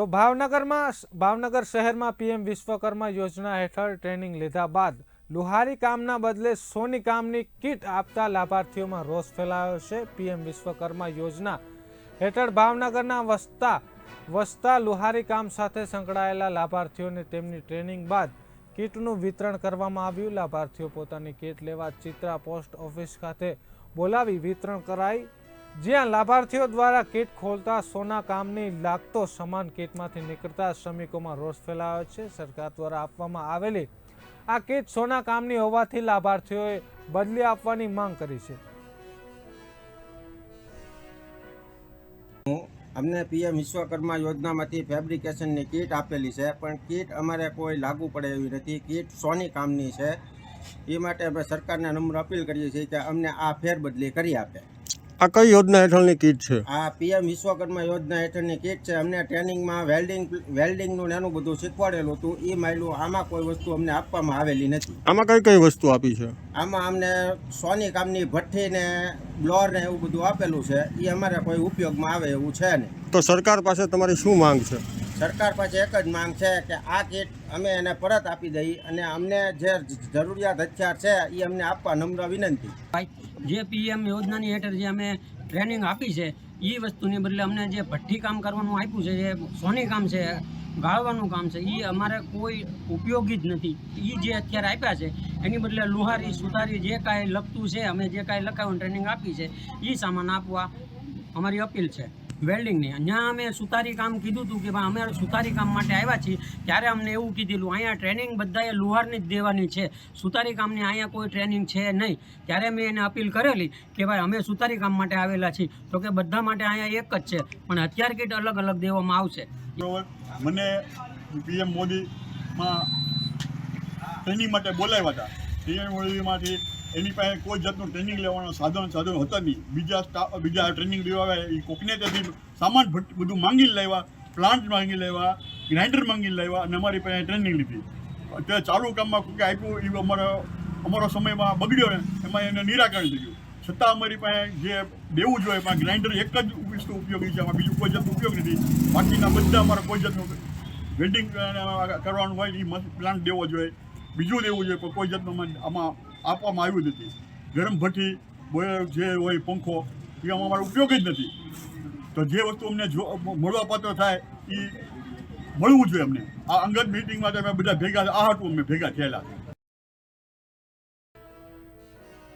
તો ભાવનગરમાં ભાવનગર શહેરમાં પીએમ વિશ્વકર્મા યોજના હેઠળ ટ્રેનિંગ લીધા બાદ લુહારી કામના બદલે સોની કામની કીટ આપતા લાભાર્થીઓમાં રોષ ફેલાયો છે. પીએમ વિશ્વકર્મા યોજના હેઠળ ભાવનગરના વસતા વસતા લુહારી કામ સાથે સંકળાયેલા લાભાર્થીઓને તેમની ટ્રેનિંગ બાદ કીટનું વિતરણ કરવામાં આવ્યું. લાભાર્થીઓ પોતાની કીટ લેવા ચિત્રા પોસ્ટ ઓફિસ ખાતે બોલાવી વિતરણ કરાઈ. જ્યાં લાભાર્થીઓ દ્વારા કીટ ખોલતા સોના કામની લાગતો સમાન કીટમાંથી નીકળતા શ્રમિકોમાં રોષ ફેલાયો છે. સરકાર દ્વારા આપવામાં આવેલી આ કીટ સોના કામની હોવાથી લાભાર્થીઓએ બદલી આપવાની માંગ કરી છે. અમને પીએમ વિશ્વકર્મા યોજનામાંથી ફેબ્રિકેશનની કીટ આપેલી છે, પણ કીટ અમારે કોઈ લાગુ પડે એવી નથી. કીટ સોની કામની છે. એ માટે અમે સરકારને નમ્ર અપીલ કરીએ છીએ કે અમને આ ફેરબદલી કરી આપે. આ કઈ યોજના હેઠળની કીટ છે? આ પીએમ વિશ્વકર્મા યોજના હેઠળની કીટ છે. અમને ટ્રેનિંગમાં વેલ્ડિંગ વેલ્ડિંગનું ને એનું બધું શીખવાડેલું હતું. એ માયલું આમાં કોઈ વસ્તુ અમને આપવામાં આવેલી નથી. આમાં કઈ કઈ વસ્તુ આપી છે? આમાં અમને સોની કામની ભઠ્ઠી ને બ્લોર ને એવું બધું આપેલું છે. એ અમારે કોઈ ઉપયોગમાં આવે એવું છે નહીં. તો સરકાર પાસે તમારી શું માંગ છે? સરકાર પાસે એક જ માંગ છે કે આ કીટ અમે એને પરત આપી દઈએ અને અમને જે જરૂરિયાત હથિયાર છે એ અમને આપવા નમ્ર વિનંતી. જે પીએમ યોજનાની હેઠળ જે અમે ટ્રેનિંગ આપી છે એ વસ્તુની બદલે અમને જે ભઠ્ઠી કામ કરવાનું આપ્યું છે, જે સોની કામ છે, ગાળવાનું કામ છે એ અમારે કોઈ ઉપયોગી જ નથી. એ જે અત્યારે આપ્યા છે, એની બદલે લુહારી સુધારી જે કાંઈ લખતું છે, અમે જે કાંઈ લખાવું ટ્રેનિંગ આપી છે એ સામાન આપવા અમારી અપીલ છે. વેલ્ડિંગની અહીંયા અમે સુતારી કામ કીધું હતું કે ભાઈ અમે સુતારી કામ માટે આવ્યા છીએ. ત્યારે અમને એવું કીધેલું, અહીંયા ટ્રેનિંગ બધાએ લુહારની જ દેવાની છે. સુતારી કામની અહીંયા કોઈ ટ્રેનિંગ છે નહીં. ત્યારે મેં એને અપીલ કરેલી કે ભાઈ અમે સુતારી કામ માટે આવેલા છીએ. તો કે બધા માટે અહીંયા એક જ છે, પણ હથિયાર કીટ અલગ અલગ દેવામાં આવશે. મને પીએમ મોદીમાં ટ્રેનિંગ માટે બોલાવ્યા હતા. પીએમ મોદીમાંથી એની પાસે કોઈ જાતનું ટ્રેનિંગ લેવાનો સાધન સાધન હતા નહીં. બીજા સ્ટાફ બીજા ટ્રેનિંગ લેવા એ કોકને ત્યાંથી સામાન બધું માંગીને લાવ્યા પ્લાન્ટ માંગી લાવ્યા ગ્રાઇન્ડર માંગી લાવ્યા અને અમારી પાસે ટ્રેનિંગ લીધી. અત્યારે ચાલુ કામમાં કોઈ આપ્યું એ અમારો અમારો સમયમાં બગડ્યો ને, એમાં એને નિરાકરણ થઈ ગયું છતાં અમારી પાસે જે દેવું જોઈએ, એમાં ગ્રાઇન્ડર એક જ વસ્તુ ઉપયોગી છે આમાં બીજું કોઈ જાતનો ઉપયોગ નથી. બાકીના બધા અમારા કોઈ જાતનું વેલ્ડિંગ કરવાનું હોય એ પ્લાન્ટ દેવો જોઈએ. બીજું દેવું જોઈએ, કોઈ જાતનું આમાં આપવામાં આવ્યું નથી ગરમ ભઠ્ઠી બોયર જે હોય પંખો, એ અમારો ઉપયોગ જ નથી. તો જે વસ્તુ અમને મળવા પાત્ર થાય એ મળવું જોઈએ અમને. આ અંગત મિટિંગમાં તમે બધા ભેગા આ હાટું અમે ભેગા થયેલા.